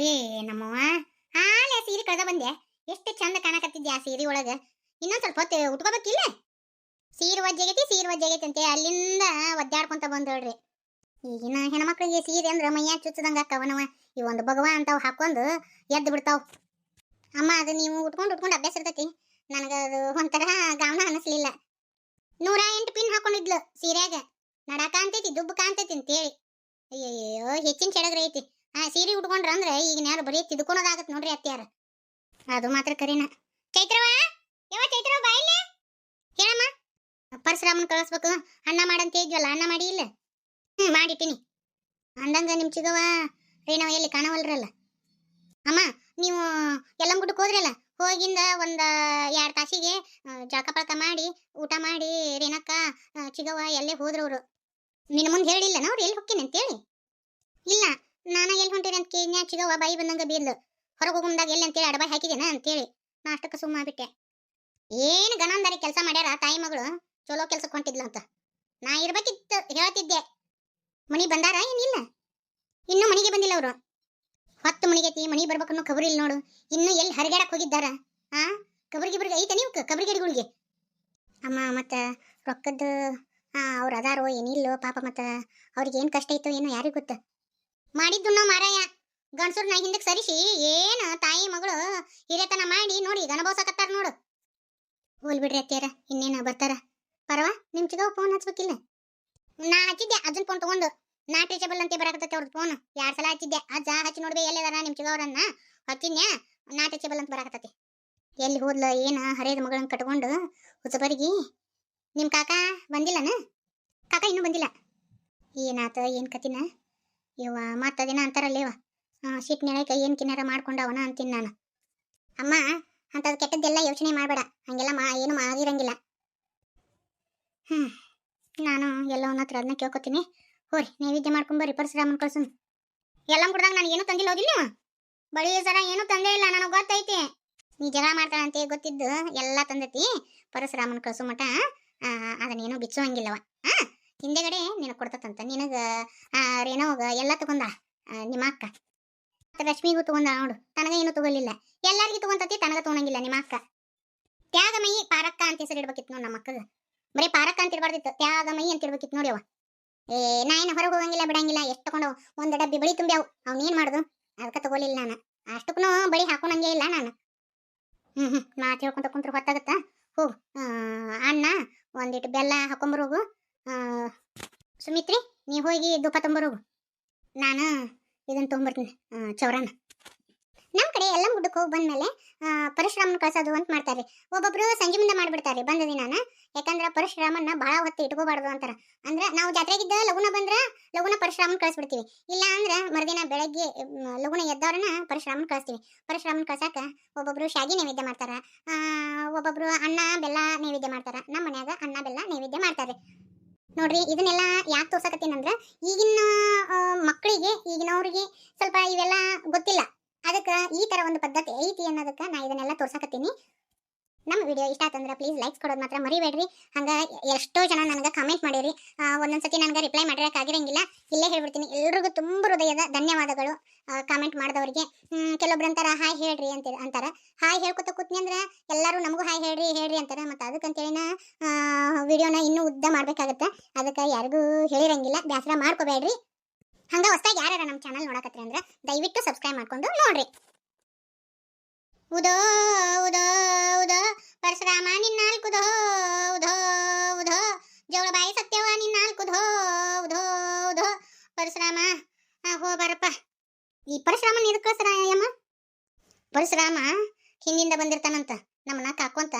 ಏ, ನಮ್ಮವ್ವ. ಹಾಲೆ ಸೀರೆ ಕಳೆದ ಬಂದೆ. ಎಷ್ಟು ಚಂದ ಕಾಣಕತ್ತಿದ್ದೆ ಆ ಸೀರೆ ಒಳಗ? ಇನ್ನೊಂದ್ ಸ್ವಲ್ಪ ಹೊತ್ತು ಉಟ್ಕೋಬೇಕಿಲ್ಲ? ಸೀರೆ ಒಜ್ಜೆಗೈತಿ ಸೀರೆ ಒಜ್ಜೆಗೈತಿ ಅಂತ ಅಲ್ಲಿಂದ ಒದ್ದಾಡ್ಕೊಂತ ಬಂದಳ್ರಿ ಈಗಿನ ಹೆಣ್ಮಕ್ಳಿಗೆ ಸೀರೆ ಅಂದ್ರ ಮೈಯ ಚುಚ್ಚದಂಗ ಅಕ್ಕವನವ ಈ ಒಂದು ಭಗವ ಅಂತಾವ್ ಹಾಕೊಂಡು ಎದ್ದು ಬಿಡ್ತಾವ್. ಅಮ್ಮ, ಅದು ನೀವು ಉಟ್ಕೊಂಡು ಉಟ್ಕೊಂಡು ಅಭ್ಯಾಸ ಇರ್ತೈತಿ ನನಗ ಅದು ಒಂಥರ ಗಾವನ ಅನಿಸ್ಲಿಲ್ಲ ನೂರ ಎಂಟು ಪಿನ್ ಹಾಕೊಂಡಿದ್ಲು ಸೀರ್ಯಾಗ ನಡ ಕಾಣ್ತೈತಿ ದುಬ್ಬು ಕಾಣ್ತೈತಿ ಅಂತೇಳಿ ಅಯ್ಯಯ್ಯೋ ಹೆಚ್ಚಿನ ಚೆಡಗ್ರ ಐತಿ ಆ ಸೀರೆ ಉಟ್ಕೊಂಡ್ರ ಅಂದ್ರೆ ಈಗ ಯಾರು ಬರೀ ತಿದ್ಕೊಳೋದಾಗತ್ ನೋಡ್ರಿ ಅತ್ಯಾರ ಅದು ಮಾತ್ರ ಕರೀನ ಚೈತ್ರವ ಯಾವ ಚೈತ್ರವ ಬಾಯಿಲೆ ಹೇಳಮ್ಮ ಪರಶುರಾಮನ್ ಕಳಿಸ್ಬೇಕು. ಅನ್ನ ಮಾಡಂತ ಹೇಳಿದ್ವಲ್ಲ ಅನ್ನ ಮಾಡಿ ಇಲ್ಲ? ಹ್ಮ್, ಮಾಡಿಟ್ಟಿನಿ. ಅಂದಂಗ ನಿಮ್ಮ ಚಿಗವ ರೇಣವ ಎಲ್ಲಿ ಕಾಣವಲ್ರಲ್ಲ. ಅಮ್ಮ, ನೀವು ಯಲ್ಲಂಗುಡ್ಡಕ್ಕೆ ಹೋದ್ರಲ್ಲ, ಹೋಗಿಂದ ಒಂದ ಎರಡ್ ತಾಸಿಗೆ ಜಳಕ ಪಳಕ ಮಾಡಿ, ಊಟ ಮಾಡಿ ರೇಣಕ್ಕ ಚಿಗವ ಎಲ್ಲೆ ಎಲ್ಲೇ ಹೋದ್ರವ್ರು. ನಿನ್ನ ಮುಂದೆ ಹೇಳಿಲ್ಲ ಅವ್ರು ಎಲ್ಲಿ ಹೋಗ್ತೀನಿ ಅಂತೇಳಿ ಇಲ್ಲ, ನಾನ ಎಲ್ಲಿ ಹೊಂಟೀನಿ ಅಂತ ಕೇಳಿದ್ನ್ಯಾ ಚಿಗವ ಬಾಯಿ ಬಂದಂಗ ಬೀರ್ಲು ಹೊರಗೆ ಹೋಗುಂದಾಗ ಎಲ್ಲಿ ಅಂತೇಳಿ ಅಡಬಾಯಿ ಹಾಕಿದೇನ ಅಂತೇಳಿ ನಾ ಅಷ್ಟಕ್ಕೆ ಸುಮ್ಮ ಬಿಟ್ಟೆ ಏನು ಗಣಂದಾರಿ ಕೆಲಸ ಮಾಡ್ಯಾರ ತಾಯಿ ಮಗಳು? ಚಲೋ ಕೆಲ್ಸಕ್ಕೆ ಹೊಂಟಿದ್ಲು ಅಂತ. ನಾ ಇರ್ಬೇಕಿತ್ತು ಹೇಳ್ತಿದ್ದೆ. ಮನಿ ಬಂದಾರ ಏನಿಲ್ಲ ಇನ್ನೂ ಮನಿಗೆ ಬಂದಿಲ್ಲ ಅವರು. ಹೊತ್ತು ಮನಿಗೈತಿ ಮನಿ ಬರ್ಬೇಕನ್ನೋ ಖಬರ್ ಇಲ್ಲ ನೋಡು. ಇನ್ನು ಎಲ್ಲಿ ಹರಿಗಾಡಕ್ಕೆ ಹೋಗಿದ್ದಾರ? ಆ? ಕಬರಿಗಿಬ್ರಿಗೆ ಐತೆ ನೀವು ಕಬರಿಗೇಡಿಗಳಿಗೆ ಅಮ್ಮ, ಮತ್ತೆ ರೊಕ್ಕದ್ದು ಅವ್ರ ಅದಾರೋ ಏನಿಲ್ಲೋ ಪಾಪ ಮತ್ತೆ ಅವ್ರಿಗೆ ಏನು ಕಷ್ಟ ಇತ್ತು ಏನೋ ಯಾರಿಗೂ ಗೊತ್ತು? ಮಾಡಿದ್ದು ನಾವು ಮಾರಾಯ. ನಾ ಹಿಂದಕ್ಕೆ ಸರಿಸಿ, ಏನು ತಾಯಿ ಮಗಳು ಹಿರಿಯತನ ಮಾಡಿ ನೋಡಿ ಗಣಬೋಸಕತ್ತಾರ ನೋಡು. ಹೋಲ್ ಬಿಡ್ರಿ ಅತ್ಯಾರ ಇನ್ನೇನ ಬರ್ತಾರ? ಪರವ, ನಿಮ್ ಚಿಗವ ಫೋನ್ ಹಚ್ಬೇಕಿಲ್ಲ? ನಾ ಹಚ್ಚಿದ್ದೆ, ಅಜ್ಜನ್ ಫೋನ್ ತಗೊಂಡು. ನಾ ಟೀಚಬಲ್ ಅಂತ ಬರಾಕತ್ತೈತೆ ಅವ್ರದ್ದು ಫೋನ್ ಯಾರ ಸಲ ಹಚ್ಚಿದ್ದೆ? ಅಜ್ಜ ಹಚ್ಚಿ ನೋಡ್ಬೇ ಎಲ್ಲಿದಾರ ನಿಮ್ ಚಿಗವ್ರನ್ನ? ಹಚ್ಚಿದ್ನ್ಯಾ? ನಾ ಟೀಚಬಲ್ ಅಂತ ಬರಾಕತ್ತೈತಿ. ಎಲ್ಲಿ ಹೋದ್ಲ, ಏನ ಹರೇದ ಮಗಳನ್ನ ಕಟ್ಕೊಂಡು ಹುಚ್ಚಬರಿಗೆ? ನಿಮ್ ಕಾಕ ಬಂದಿಲ್ಲನ? ಕಾಕ ಇನ್ನೂ ಬಂದಿಲ್ಲ. ಏನಾತ, ಏನ್ ಕತಿನ ಇವ ಮತ್ತದಿನ ಅಂತಾರಲ್ಲೇವ ಸಿಟ್ ನೆಳಕ ಏನ್ ಕಿನ್ನಾರ ಮಾಡ್ಕೊಂಡವನ ಅಂತೀನಿ ನಾನು. ಅಮ್ಮ, ಅಂತದ್ ಕೆಟ್ಟದ್ದೆಲ್ಲ ಯೋಚನೆ ಮಾಡಬೇಡ. ಹಂಗೆಲ್ಲ ಮಾ, ಏನು ಆಗಿರಂಗಿಲ್ಲ. ಹ್ಮ್. ನಾನು ಎಲ್ಲವನ್ನ ಹತ್ರ ಅದನ್ನ ಕೇಳ್ಕೊತೀನಿ. ಹೋರಿ ನೈವೇದ್ಯ ಮಾಡ್ಕೊಂಬರ್ರಿ ಪರಶುರಾಮನ್ ಕಳ್ಸು ಎಲ್ಲ ಕುಡ್ದಾಗ ನಾನು ಏನು ತಂದಿಲ್ಲ ಹೋಗಿಲ್ಲ? ನೀವು ಬಳಿ ಸರ ಏನು ತಂದೇ ಇಲ್ಲ ನನಗೆ ಗೊತ್ತೈತಿ. ನೀ ಜಗಳ ಮಾಡ್ತಾಳಂತೆ ಗೊತ್ತಿದ್ದು ಎಲ್ಲ ತಂದತಿ. ಪರಶುರಾಮನ್ ಕಳ್ಸು ಆ, ಅದನ್ನೇನೋ ಬಿಚ್ಚುವಂಗಿಲ್ಲವ ಆ ಹಿಂದೆಗಡೆ ನಿನಗೆ ಕೊಡ್ತತಂತ. ನಿನಗ ರೇನೋಗ ಎಲ್ಲ ತಗೊಂಡ ನಿಮ್ಮ ಅಕ್ಕ. ರಶ್ಮಿಗೂ ತಗೊಂಡ ನೋಡು ತನಗ ಏನು ತಗೊಲಿಲ್ಲ ಎಲ್ಲರಿಗೂ ತಗೊಂತತಿ ತನಗ ತಗೊಳಂಗಿಲ್ಲ ನಿಮ್ಮ ಅಕ್ಕ. ತ್ಯಾಗಮಯಿ ಪಾರಕ್ಕ ಅಂತ ಹೆಸರು ಇಡ್ಬೇಕಿತ್ತು ನೋಡಿ ನಮ್ಮ ಅಕ್ಕಗ ಬರೀ ಪಾರಕ್ ಅಂತ ಇಡ್ಬಾರ್ದಿತ್ತು ತ್ಯಾಗಮಯಿ ಅಂತ ಇರ್ಬೇಕಿತ್ತು ನೋಡಿ ಅವ ಏ, ನಾ ಏನು ಹೊರಗೆ ಹೋಗಂಗಿಲ್ಲ, ಬಿಡಂಗಿಲ್ಲ, ಎಷ್ಟು ತಗೊಂಡು ಒಂದು ಡಬ್ಬಿ ಬಳಿ ತುಂಬ್ಯಾವು. ಏನು ಮಾಡುದು? ಅದಕ್ಕೆ ತಗೋಲಿಲ್ಲ ನಾನು. ಅಷ್ಟಕ್ಕೂ ಬಳಿ ಹಾಕೊಂಡಂಗೆ ಇಲ್ಲ ನಾನು. ಹ್ಞೂ ಹ್ಞೂ ಮಾತು ಹೇಳ್ಕೊಂತ ಕುಂತ್ರು ಹೊತ್ತಾಗತ್ತಾ? ಹೋಗು ಅಣ್ಣ ಒಂದಿಟ್ಟು ಬೆಲ್ಲ ಹಾಕೊಂಬರೋಗು ಸುಮಿತ್ರಿ, ನೀ ಹೋಗಿ ಧೂಪ ತೊಂಬರೋಗು ನಾನು ಇದನ್ನ ತೊಗೊಂಬರ್ತೀನಿ ಚೌರಾನ. ನಮ್ಮ ಕಡೆ ಎಲ್ಲ ಗುಡ್ಡಕ್ಕೆ ಹೋಗಿ ಬಂದಮೇಲೆ ಪರಶುರಾಮನ ಕಳ್ಸೋದು ಅಂತ ಮಾಡ್ತಾರೆ. ಒಬ್ಬೊಬ್ರು ಸಂಜೆ ಮುಂದೆ ಮಾಡ್ಬಿಡ್ತಾರೆ ಬಂದ ದಿನಾನ. ಯಾಕಂದ್ರೆ ಪರಶುರಾಮನ್ನ ಬಹಳ ಹೊತ್ತು ಇಟ್ಕೋಬಾರ್ದು ಅಂತಾರೆ. ಅಂದ್ರೆ ನಾವು ಜಾತ್ರೆಗಿದ್ದ ಲಗುನ ಬಂದ್ರ ಲಗುನ ಪರಶುರಾಮನ ಕಳಿಸ್ಬಿಡ್ತೀವಿ. ಇಲ್ಲ ಅಂದ್ರೆ ಮರುದಿನ ಬೆಳಗ್ಗೆ ಲಗುನ ಎದ್ದವ್ರನ್ನ ಪರಶುರಾಮನ್ ಕಳಿಸ್ತೀವಿ. ಪರಶುರಾಮನ ಕಳ್ಸಾಕ ಒಬ್ಬೊಬ್ರು ಶಾಗಿ ನೈವೇದ್ಯ ಮಾಡ್ತಾರ. ಒಬ್ಬೊಬ್ರು ಅನ್ನ, ಬೆಲ್ಲ ನೈವೇದ್ಯ ಮಾಡ್ತಾರ. ನಮ್ಮ ಮನ್ಯಾಗ ಅನ್ನ, ಬೆಲ್ಲ ನೈವೇದ್ಯ ಮಾಡ್ತಾರೆ. ನೋಡ್ರಿ, ಇದನ್ನೆಲ್ಲ ಯಾಕೆ ತೋರ್ಸಕತ್ತೀನಂದ್ರೆ ಈಗಿನ ಮಕ್ಕಳಿಗೆ ಈಗಿನವ್ರಿಗೆ ಸ್ವಲ್ಪ ಇವೆಲ್ಲ ಗೊತ್ತಿಲ್ಲ. ತರ ಒಂದು ಪದ್ಧತಿ ಐತಿ ಅನ್ನೋದಕ್ಕೆ ನಾ ಇದನ್ನೆಲ್ಲ ತೋರ್ಸಕತ್ತೀನಿ. ನಮ್ಮ ವಿಡಿಯೋ ಇಷ್ಟ ಆತಂದ್ರೆ ಪ್ಲೀಸ್ ಲೈಕ್ಸ್ ಕೊಡೋದು ಮಾತ್ರ ಮರಿಬೇಡ್ರಿ. ಹಂಗ ಎಷ್ಟೋ ಜನ ನನಗೆ ಕಮೆಂಟ್ ಮಾಡಿರಿ. ಒಂದೊಂದ್ಸತಿ ನನಗೆ ರಿಪ್ಲೈ ಆಗಿರಂಗಿಲ್ಲ ಇಲ್ಲೇ ಹೇಳ್ಬಿಡ್ತೀನಿ. ಎಲ್ರಿಗೂ ತುಂಬ ಹೃದಯದ ಧನ್ಯವಾದಗಳು ಕಾಮೆಂಟ್ ಮಾಡಿದವರಿಗೆ. ಕೆಲವೊಬ್ರು ಹಾಯ್ ಹೇಳ್ರಿ ಅಂತ ಅಂತಾರ. ಹಾಯ್ ಹೇಳ್ಕೊತ ಕೂತ್ನಿ ಅಂದ್ರೆ ಎಲ್ಲರೂ ನಮಗೂ ಹಾಯ್ ಹೇಳ್ರಿ ಹೇಳ್ರಿ ಅಂತಾರ. ಮತ್ತೆ ಅದಕ್ಕಂತೇಳಿನ ವಿಡಿಯೋನ ಇನ್ನೂ ಉದ್ದ ಮಾಡ್ಬೇಕಾಗತ್ತೆ. ಅದಕ್ಕೆ ಯಾರಿಗೂ ಹೇಳಿರಂಗಿಲ್ಲ. ಬೇಸರ ಮಾಡ್ಕೋಬೇಡ್ರಿ. ಹಂಗ ಹೊಸ್ದಾಗಿ ಯಾರು ನಮ್ಮ ಚಾನಲ್ ನೋಡಕತ್ರಿ ಅಂದ್ರೆ ದಯವಿಟ್ಟು ಸಬ್ಸ್ಕ್ರೈಬ್ ಮಾಡ್ಕೊಂಡು ನೋಡ್ರಿ. ಉದೋ ಉದೋ ಉದೋ, ಪರಶುರಾಮ ನಿನ್ನಾಲ್ಕುದೋ ಉದೋ ಉದೋ ಜವಳಬಾಯಿ ಸತ್ಯವ ನಿನ್ನಾಲ್ಕುದೋ ಉದೋ ಉದೋ, ಪರಶುರಾಮ. ಹೋ, ಬರಪ್ಪ. ಈ ಪರಶುರಾಮನ್ ಯಮ್ಮ? ಪರಶುರಾಮ ಹಿಂದಿಂದ ಬಂದಿರ್ತಾನಂತ, ನಮ್ಮನ್ನ ಕಾಕೊಂತ.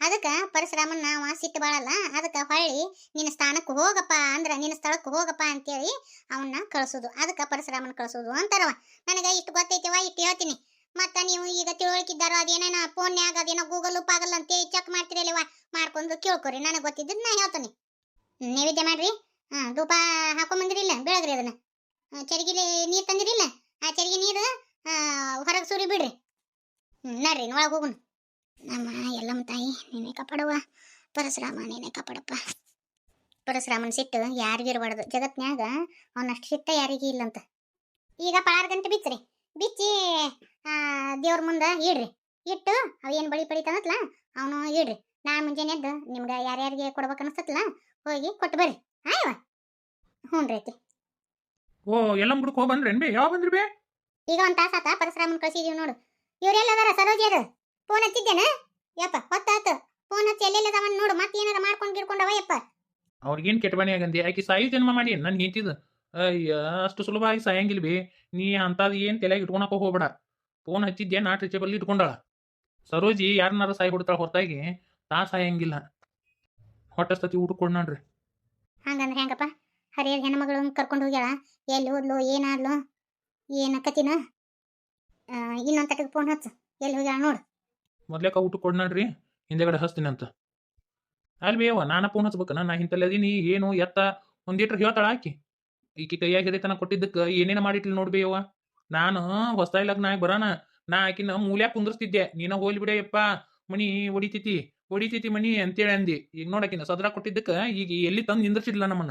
ಅದಕ್ಕೆ ಪರಶುರಾಮನ್ ನಾವ ಸಿಟ್ಟು ಬಾಳಲ್ಲ. ಅದಕ್ಕೆ ಹೊಳ್ಳಿ, ನಿನ್ನ ಸ್ಥಾನಕ್ಕೆ ಹೋಗಪ್ಪ ಅಂದ್ರೆ, ನಿನ್ನ ಸ್ಥಳಕ್ಕೆ ಹೋಗಪ್ಪ ಅಂತೇಳಿ ಅವನ್ನ ಕಳಿಸೋದು. ಅದಕ್ಕೆ ಪರಶುರಾಮನ್ ಕಳ್ಸೋದು ಅಂತಾರವ. ನನಗೆ ಇಷ್ಟು ಗೊತ್ತೈತಿವ ಇಟ್ಟು ಹೇಳ್ತೀನಿ. ಮತ್ತ ನೀವು ಈಗ ತಿಳುವಳಿಕಿದ್ದಾರೋ ಅದೇನೇನ ಫೋನ್ಯಾಗ ಅದೇನೋ ಗೂಗಲ್ ಪಾಗಲ್ ಅಂತ ಚೆಕ್ ಮಾಡ್ತಿರಲಿವ? ಮಾಡ್ಕೊಂಡು ಕೇಳ್ಕೊರಿ, ನನಗೆ ಗೊತ್ತಿದ್ದದ್ ನಾ ಹೇಳ್ತೀನಿ. ನೈವೇದ್ಯ ಮಾಡ್ರಿ? ಹಾ ಧೂಪ ಹಾಕೊಂಬಂದಿರಿಲ್ಲ ಬೆಳಗ್ರಿ ಅದನ್ನ. ಚರಿಗಿಲಿ ನೀರು ತಂದಿರಿಲ್ಲ? ಆ ಚರಿಗೆ ನೀರು ಹೊರಗೆ ಸುರಿ ಬಿಡ್ರಿ. ನಡ್ರಿ ಒಳಗೆ ಹೋಗುಣ ನಮ್ಮ ಎಲ್ಲಮ್ಮ ತಾಯಿ, ನೀನೇ ಕಾಪಾಡುವ. ಪರಶುರಾಮ, ನೀನೇ ಕಾಪಾಡಪ್ಪ. ಪರಶುರಾಮನ ಸಿಟ್ಟು ಯಾರಿಗೂ ಇರಬಾರ್ದು. ಜಗತ್ನ್ಯಾಗ ಅವನಷ್ಟು ಸಿಟ್ಟ ಯಾರಿಗೂ ಇಲ್ಲಂತ. ಈಗ ಪಾರ್ ಗಂಟೆ ಬಿಚ್ಚರಿ. ಬಿಚ್ಚಿ ಆ, ದೇವ್ರ ಮುಂದೆ ಇಡ್ರಿ. ಇಟ್ಟು ಅವ ಏನು ಬಳಿ ಪಡಿ ತಂದತ್ಲ ಅವನು ಇಡ್ರಿ. ನಾಳೆ ಮುಂಜಾನೆ ಎದ್ದು ನಿಮ್ಗೆ ಯಾರ್ಯಾರಿಗೆ ಕೊಡ್ಬೇಕು ಅನಿಸ್ತತ್ಲ ಹೋಗಿ ಕೊಟ್ಟು ಬರ್ರಿ. ಆಯ್ವ? ಹ್ಞೂ ರೀ ಐತಿ ಓ ಎಲ್ಲ ಮುಡ್ಕೊ ಬಂದ್ರೆ ಬೇ? ಯಾವ ಬಂದ್ರಿ ಬೇ? ಈಗ ಒಂದು ತಾಸಾತ ಪರಶುರಾಮನ್ ಕಳ್ಸಿದೀವಿ ನೋಡು. ಇವ್ರೆಲ್ಲದಾರ ಸರೋಜಿಯರು ಫೋನ್ ಹಚ್ಚಿದ್ದೇನ? ಯಪ್ಪ ಹೊತ್ತಾತು ಫೋನ್ ಹಚ್ಚಿ ಎಲ್ಲೆಲ್ಲದವನ್ ನೋಡು ಮತ್ತೆ ಏನಾರ ಮಾಡ್ಕೊಂಡು ಗಿಡ್ಕೊಂಡವ ಯಪ್ಪ ಅವ್ರಿಗೇನ್ ಕೆಟ್ಟಬಾಣಿ ಆಗಂದಿ? ಆಕಿ ಸಾಯಿ ಜನ್ಮ ಮಾಡಿ ನನ್ ಹೆಂತಿದ ಅಯ್ಯ ಅಷ್ಟು ಸುಲಭವಾಗಿ ಸಾಯಂಗಿಲ್ಲ ಬಿ. ನೀ ಅಂಥದ್ದು ಏನು ತಲೆಗೆ ಇಟ್ಕೊಳಕ ಹೋಗ್ಬೇಡ. ಫೋನ್ ಹಚ್ಚಿದ್ದೆ ನಾ ರೀಚೇಬಲ್ ಇಟ್ಕೊಂಡಾಳ. ಸರೋಜಿ ಯಾರನ್ನಾರ ಸಾಯಿ ಬಿಡ್ತಾಳ ಹೊರತಾಗಿ ತಾ ಸಾಯಂಗಿಲ್ಲ. ಹೊಟ್ಟಸ್ತತಿ ಊಟ ಕೊಡ್ನಾಡ್ರಿ ಹಂಗಂದ್ರೆ ಹೆಂಗಪ್ಪ? ಹರಿಯರ್ ಹೆಣ್ಮಗಳು ಕರ್ಕೊಂಡು ಹೋಗ್ಯಾಳ. ಎಲ್ಲಿ ಹೋದ್ಲು ಏನಾದ್ಲು ಏನ ಕತಿನ ಇನ್ನೊಂದು ತಟಕ್ಕೆ ಫೋನ್ ಹಚ್ಚು. ಎಲ್ಲಿ ಹೋಗ್ಯಾಳ ನೋಡು. ಮೊದ್ಲೇಕ ಊಟ ಕೊಡ್ನಾಡ್ರಿ ಹಿಂದೆಗಡೆ ಹಚ್ತೀನಿ ಅಂತ ಅಲ್ಲಿ ಬೇವ ನಾನು ಫೋನ್ ಹಚ್ಬೇಕನ ನಾ ಇಂತಲ್ಲಿ ಅದೀನಿ ಏನು ಎತ್ತ ಒಂದಿಟ್ರು ಹೇಳ್ತಾಳ ಆಕಿ. ಈಕಿ ಕೈಯಾಗ ಹಿರಿತನ ಕೊಟ್ಟಿದ್ದಕ್ಕೆ ಏನೇನ ಮಾಡಿಟ್ಲಿ ನೋಡ್ಬೇಯವ್ವ ನಾನು ಹೊಸ್ತಾಯಿ ಲಗ್ನ ಆಗಿ ಬರೋಣ ನಾ ಆಕಿನ ಮೂಲ್ಯಾಗ ಕುಂದ್ರಸ್ತಿದ್ದೆ. ನೀನ ಹೋಲಿ ಬಿಡಯಪ್ಪ ಮಣಿ ಹೊಡಿತೈತಿ ಹೊಡಿತೈತಿ ಮಣಿ ಅಂತೇಳಿ ಅಂದಿ. ಈಗ ನೋಡಕಿನ ಸದ್ರ ಕೊಟ್ಟಿದ್ದಕ್ಕೆ ಈಗ ಎಲ್ಲಿ ತಂದು ನಿಂದ್ರಸಿದ್ಲ ನಮ್ಮನ್ನ?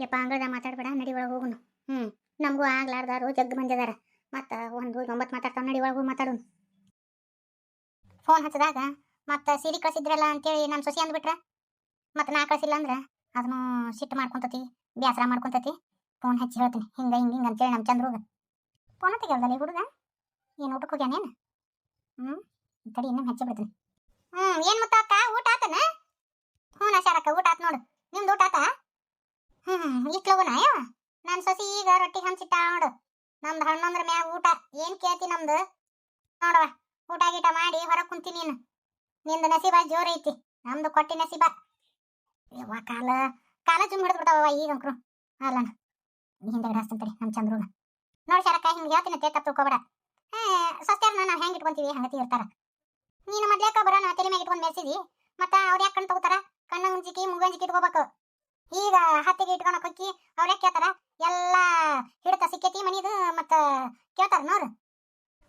ಯಪ್ಪ ಅಂಗಳದ ಮಾತಾಡ್ಬೇಡ. ನಡಿ ಒಳಗೆ ಹೋಗುನು. ಹ್ಮ್. ನಮಗೂ ಆಗ್ಲಾರ್ದಾರು ಜಗ್ ಬಂದಿದಾರ ಮತ್ತ ಒಂದು ಒಂಬತ್ತು ಮಾತಾಡ್ತಾವ. ನಡಿ ಒಳಗೆ ಮಾತಾಡೋನು. ಫೋನ್ ಹಚ್ಚಿದಾಗ ಮತ್ತ ಸೀರೆ ಕಳ್ಸಿದ್ರಲ್ಲ ಅಂತೇಳಿ ನಮ್ಮ ಸೊಸಿ ಅಂದ್ಬಿಟ್ರ? ಮತ್ತು ನಾ ಕಳ್ಸಿಲ್ಲ ಅಂದ್ರೆ? ಅದನ್ನು ಸಿಟ್ಟು ಮಾಡ್ಕೊಂತತಿ ಬೇಸರ ಮಾಡ್ಕೊಂತತಿ. ಫೋನ್ ಹಚ್ಚಿ ಹೇಳ್ತೀನಿ, ಹಿಂಗೆ ಹಿಂಗೆ ಹಿಂಗೆ ಅಂತೇಳಿ ನಮ್ಮ ಚಂದ್ರುಗ. ಫೋನ್ ತೆಗಿಲ್ದಲ್ಲ ಈ ಹುಡುಗ? ಏನು ಊಟಕ್ಕೆ ಹೋಗ್ಯಾನೇನು ಹ್ಞೂ ತಡಿ ಇನ್ನೂ ಹಚ್ಚಿ ಬಿಡ್ತೀನಿ. ಹ್ಞೂ ಏನು ಮತ್ತೆ ಅಕ್ಕ ಊಟ ಆತನ? ಹ್ಞೂ ನಶಾರಕ್ಕ, ಊಟ ಆತ್ ನೋಡು. ನಿಮ್ದು ಊಟ ಆತ? ಹ್ಞೂ ಇಟ್ಲಗುನ ಯಾವ ನಾನು ಸೊಸಿ ಈಗ ರೊಟ್ಟಿ ಹಂಚಿಟ್ಟ ನೋಡು. ನಮ್ದು ಹಣ್ಣೊಂದ್ರ ಮ್ಯಾಗ ಊಟ. ಏನು ಕೇಳ್ತಿ ನಮ್ದು? ನೋಡುವ ಊಟ ಗೀಟ ಮಾಡಿ ಹೊರಗೆ ಕುಂತಿ ನೀನು. ನಿಂದು ನಸೀಬ ಜೋರೈತಿ. ನಮ್ದು ಕೊಟ್ಟಿ ನಸೀಬ. ಯವ್ವ ಕಾಲ ಕಾಲ ಜುಮ್ ಹಿಡಿದು ಬಿಡ್ತಾವ ಈಗ ಅಂಕ್ರು ಅಲ್ಲಣ್ಣ ಹಿಂದೆಗಡೆ ಹಸ್ತಂತ ತಡಿ ನಮ್ಮ ಚಂದ್ರುಗ. ನೋಡಿ ಶರಕ್ಕ, ಹಿಂಗೆ ಹೇಳ್ತೀನಿ ತೇತ ತಿಳ್ಕೊಬೇಡ ಹೇ ಸಸ್ತ್ಯಾರನ್ನ ನಾವು ಹೆಂಗ್ ಇಟ್ಕೊಂತೀವಿ, ಹಂಗತಿ ಇರ್ತಾರ. ನೀನು ಮೊದ್ಲೇಕ ಬರೋಣ ತಲೆ ಮ್ಯಾಗ ಇಟ್ಕೊಂಡ್ ಮೆರ್ಸಿದಿ ಮತ್ತ ಅವ್ರ ಯಾಕೆ ಕಣ್ ತಗೋತಾರ? ಕಣ್ಣ ಮುಂಜಿಕಿ ಮುಗಂಜಿಕಿ ಇಟ್ಕೋಬೇಕು. ಈಗ ಹತ್ತಿಗೆ ಇಟ್ಕೊಳಕ್ ಹೋಗಿ ಯಾಕೆ ಕೇಳ್ತಾರ? ಎಲ್ಲ ಹಿಡ್ತ ಸಿಕ್ಕೈತಿ ಮನಿದು, ಮತ್ತ ಕೇಳ್ತಾರ ನೋಡು?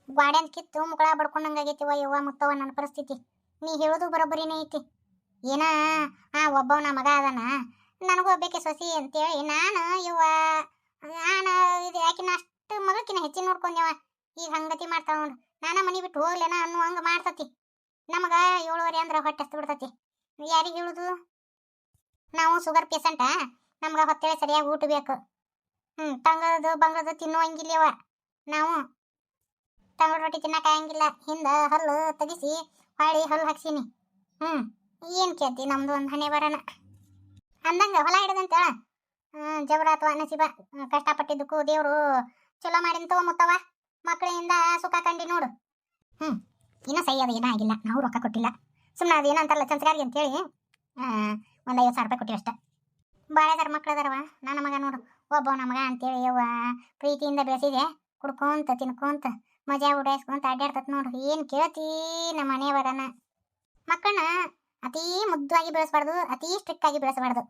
ಗ್ವಾಡ್ಯಾನ್ ಕಿತ್ತು ಮುಕ್ಕಳ ಬಡ್ಕೊಂಡಂಗಾಗೈತಿ ಯವ್ವ ಮುತ್ತವ ನನ್ನ ಪರಿಸ್ಥಿತಿ. ನೀ ಹೇಳೋದು ಬರೋಬ್ಬರಿನೇ ಐತಿ. ಏನ? ಆ, ಒಬ್ಬವನ ಮಗ ಅದನ. ನನಗೂ ಒಬ್ಬಕ್ಕೆ ಸೊಸಿ ಅಂತೇಳಿ ನಾನು ಇವ ನಾನು ಇದು ಯಾಕಿನ ಅಷ್ಟು ಮಗಕ್ಕಿನ ಹೆಚ್ಚಿನ ನೋಡ್ಕೊಂಡ್ಯವ ಈಗ ಹಂಗತಿ ಮಾಡ್ತಾವ ನೋಡು. ನಾನ ಮನಿ ಬಿಟ್ಟು ಹೋಗ್ಲೇನ ಅನ್ನೋ ಹಂಗ ಮಾಡ್ತತಿ. ನಮಗ ಏಳುವರೆ ಅಂದ್ರೆ ಹೊಟ್ಟೆ ಬಿಡ್ತತಿ. ಯಾರಿಗೆ ಹೇಳುದು? ನಾವು ಶುಗರ್ ಪೇಷಂಟ ನಮ್ಗೆ ಹೊತ್ತೇಳಿ ಸರಿಯಾಗಿ ಊಟ ಬೇಕು. ಹ್ಞೂ ತಂಗದು ಬಂಗದು ತಿನ್ನುವಂಗಿಲ್ಲವ ನಾವು ತಂಗಳ ರೊಟ್ಟಿ ತಿನ್ನಕ್ಕಾಗಂಗಿಲ್ಲ ಹಿಂದೆ ಹಲ್ಲು ತೆಗಿಸಿ, ಹೊಳ್ಳಿ ಹಲ್ಲು ಹಾಕ್ಸೀನಿ. ಹ್ಞೂ ಏನು ಕೇಳ್ತಿ? ನಮ್ದು ಒಂದು ಹಣೆ ಬರೋಣ ಅಂದಂಗ ಹೊಲ ಹಿಡ್ದಂತೇಳ ಹ್ಞೂ ಜಬರ ಅಥವಾ ನಸೀಬ ಕಷ್ಟಪಟ್ಟಿದ್ದಕ್ಕೂ ದೇವರು ಚಲೋ ಮಾಡಿನ ಮುತ್ತವ ಮಕ್ಕಳಿಂದ ಸುಖ ಕಂಡಿ ನೋಡು. ಹ್ಞೂ ಇನ್ನ ಸೈ ಅದು ಏನೂ ಆಗಿಲ್ಲ. ನಾವು ರೊಕ್ಕ ಕೊಟ್ಟಿಲ್ಲ. ಸುಮ್ಮನೆ ಅದು ಏನಂತಾರಲ್ಲ ಸಂಸ್ಕಾರಿ ಅಂತೇಳಿ ಒಂದು ಐವತ್ತು ಸಾವಿರ ರೂಪಾಯಿ ಕೊಟ್ಟಿವಿ ಅಷ್ಟೇ. ಭಾಳ ಅದಾರ ಮಕ್ಳು ಅದಾರವ ನನ್ನ ಮಗ ನೋಡು. ಒಬ್ಬ ನಮಗ ಮಗ ಅಂತೇಳಿ, ಯವ್ವ, ಪ್ರೀತಿಯಿಂದ ಬೆಳೆಸಿದೆ. ಕುಡ್ಕೊಂತ, ತಿನ್ಕೊಂತ, ಮಜಾ ಉಡಾಯಿಸ್ಕೊಂತ ಅಡ್ಡಾಡ್ತತ್ ನೋಡು. ಏನು ಕೇಳ್ತೀ ನಮ್ಮ ಮನೆಯವರನ ಮಕ್ಕಳನ್ನ ಅತೀ ಮುದ್ದಾಗಿ ಬೆಳೆಸಬಾರ್ದು, ಅತೀ ಸ್ಟ್ರಿಕ್ಟ್ ಆಗಿ ಬೆಳೆಸಬಾರ್ದು.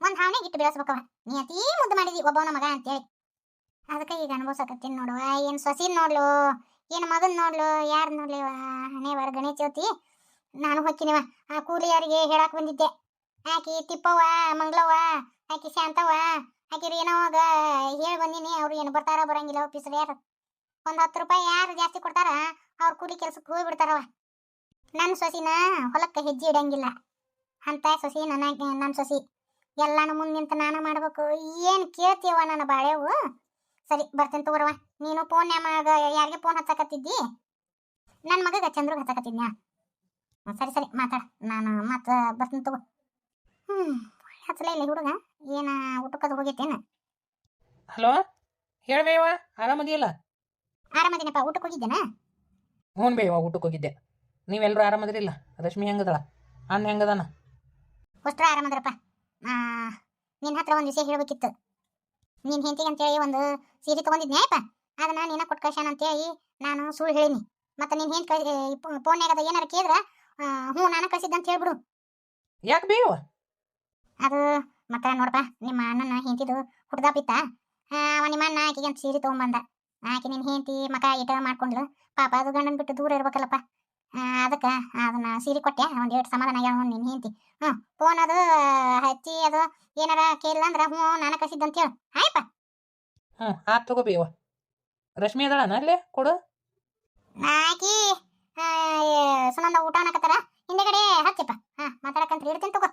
ಒಂದು ಹಾವನೇ ಇಟ್ಟು ಬೆಳೆಸ್ಬೇಕವ ನೀ ಅತೀ ಮುದ್ದು ಮಾಡಿದಿ, ಒಬ್ಬವನ ಮಗ ಅಂತೇಳಿ. ಅದಕ್ಕೆ ಈಗ ಅನುಭವಿಸಕತ್ತೀನಿ ನೋಡುವ ಏನು ಸೊಸಿನ್ ನೋಡ್ಲು, ಏನು ಮಗನ್ ನೋಡ್ಲು, ಯಾರು ನೋಡ್ಲಿವ ಬಾರ ಗಣೇಶ ಚೌತಿ ನಾನು ಹೊಕ್ಕಿನಿವ. ಆ ಕೂಲಿಯವರಿಗೆ ಹೇಳಕ್ ಬಂದಿದ್ದೆ. ಆಕಿ ತಿಪ್ಪವ್ವ, ಮಂಗ್ಳವ್ವ, ಆಕಿ ಶಾಂತವ್ವ, ಆಕಿ ಏನವಾಗ ಹೇಳಿ ಬಂದೀನಿ. ಅವ್ರು ಏನು ಬರ್ತಾರ ಬರಂಗಿಲ್ಲ ಆಫೀಸರ್ ಯಾರು? ಒಂದು ಹತ್ತು ರೂಪಾಯಿ ಯಾರು ಜಾಸ್ತಿ ಕೊಡ್ತಾರ, ಅವ್ರ ಕೂಲಿ ಕೆಲ್ಸಕ್ಕೆ ಹೋಗಿ ಬಿಡ್ತಾರವ ನನ್ನ ಸೊಸಿನ ಹೊಲಕ್ಕೆ ಹೆಜ್ಜೆ ಇಡಂಗಿಲ್ಲ. ಅಂತ ಸೊಸಿ ನನ್ನ ನನ್ನ ಸೊಸಿ. ಎಲ್ಲಾನು ಮುಂದೆ ನಿಂತು ನಾನು ಮಾಡ್ಬೇಕು. ಏನು ಕೇಳ್ತೀವ ನನ್ನ ಬಾಳೆವು ಸರಿ ಬರ್ತೇನೆ ತಗೋರವ ನೀನು ಫೋನ್ ಮಗ ಯಾರಿಗೆ ಫೋನ್ ಹಚ್ಚಕತ್ತಿದ್ದಿ? ನನ್ನ ಮಗಗೆ ಚಂದ್ರಗ್ ಹಚ್ಚಕತ್ತಿದ್ನ್ಯಾ? ಸರಿ ಸರಿ ಮಾತಾಡ. ನಾನು ಮತ್ತೆ ಬರ್ತೀನಿ ತಗೋ. ಹ್ಞೂ ಹಚ್ಚಲೇ ಇಲ್ಲ ಹುಡುಗ. ಏನ ಊಟಕ್ಕದು ಹೋಗೈತೇನು? ಹಲೋ ಹೇಳ್ಬೇವ ಆರಾಮದಿಯಲ್ಲ? ಆರಾಮದಿನಪ್ಪ ಊಟಕ್ಕೆ ಹೋಗಿದ್ದೇನಾ? ಹ್ಞೂ ಬೇವ ಊಟಕ್ಕೆ ಹೋಗಿದ್ದೆ. ನೀವೆಲ್ಲರೂ ಆರಾಮದಿರಿಲ್ಲ? ರಶ್ಮಿ ಹೆಂಗದಳ? ಅಣ್ಣ ಹೆಂಗದಾನ? ಅಷ್ಟ್ರ ಆರಾಮದ್ರಪ್ಪ. ನಿನ್ನ ಹತ್ರ ಒಂದು ವಿಷಯ ಹೇಳಬೇಕಿತ್ತು. ನಿನ್ನ ಹೆಂಡತಿಗೆ ಅಂತೇಳಿ ಒಂದು ಸೀರೆ ತೊಗೊಂಡಿದ್ನ್ಯಾಯಪ್ಪ ಅದನ್ನ ನೀನ ಕೊಟ್ಟು ಕಳ್ಸ್ಯಾನ ಅಂತೇಳಿ ನಾನು ಸುಳ್ಳು ಹೇಳಿನಿ. ಮತ್ತೆ ನಿನ್ನ ಹೆಂಡ್ ಫೋನ್ ಫೋನ್ಯಾಗದ ಏನಾರ ಕೇಳಿದ್ರ ಹ್ಞೂ ನಾನು ಕಳ್ಸಿದ್ದೆ ಅಂತ ಹೇಳ್ಬಿಡು. ಯಾಕೆ ಬೇವ? ಅದು ಮತ್ತೆ ನೋಡಪ್ಪ ನಿಮ್ಮ ಅಣ್ಣನ ಹೆಂಡತಿದು ಹುಡ್ದಾಪಿತ್ತ ಅವ ನಿಮ್ಮ ಅಣ್ಣ ಆಕಿಗೆ ಅಂತ ಸೀರೆ ತೊಗೊಂಬಂದ. ಆಕೆ ನಿನ್ನ ಹೆಂಡತಿ ಮಕ ಇಟ ಮಾಡ್ಕೊಂಡ್ಲು. ಪಾಪ ಅದು ಗಂಡನ ಬಿಟ್ಟು ದೂರ ಇರ್ಬೇಕಲ್ಲಪ್ಪ. ಅದಕ್ಕೆ ಅದನ್ನ ಸೀರೆ ಕೊಟ್ಟೆ ಒಂದು ಏಟು ಸಮಾಧಾನ ಆಗ್ಯಾವ ನಿನ್ನ ಹೆಂಡತಿ. ಹ್ಞೂ ಫೋನ್ ಅದು ಹಚ್ಚಿ ಅದು ಏನಾರ ಕೇಳಿಲ್ಲ ಅಂದ್ರೆ ಹ್ಞೂ ನಾನು ಕಳ್ಸಿದ್ದೆ ಅಂತ ಹೇಳು. ಆಯ್ಪ ಹ್ಞೂ ಆತ್ ತಗೋ ಬೇವ ರಶ್ಮಿ ಅದಳನ ಅಲ್ಲೇ ಕೊಡು. ಆಕಿ ಸುನಂದ ಊಟ ಅನ್ನಕತ್ತಾರ. ಹಿಂದೆಗಡೆ ಹಚ್ಚಪ್ಪ. ಹಾ ಮಾತಾಡಕಂತ ಇಡ್ತೀನಿ ತಗೋ.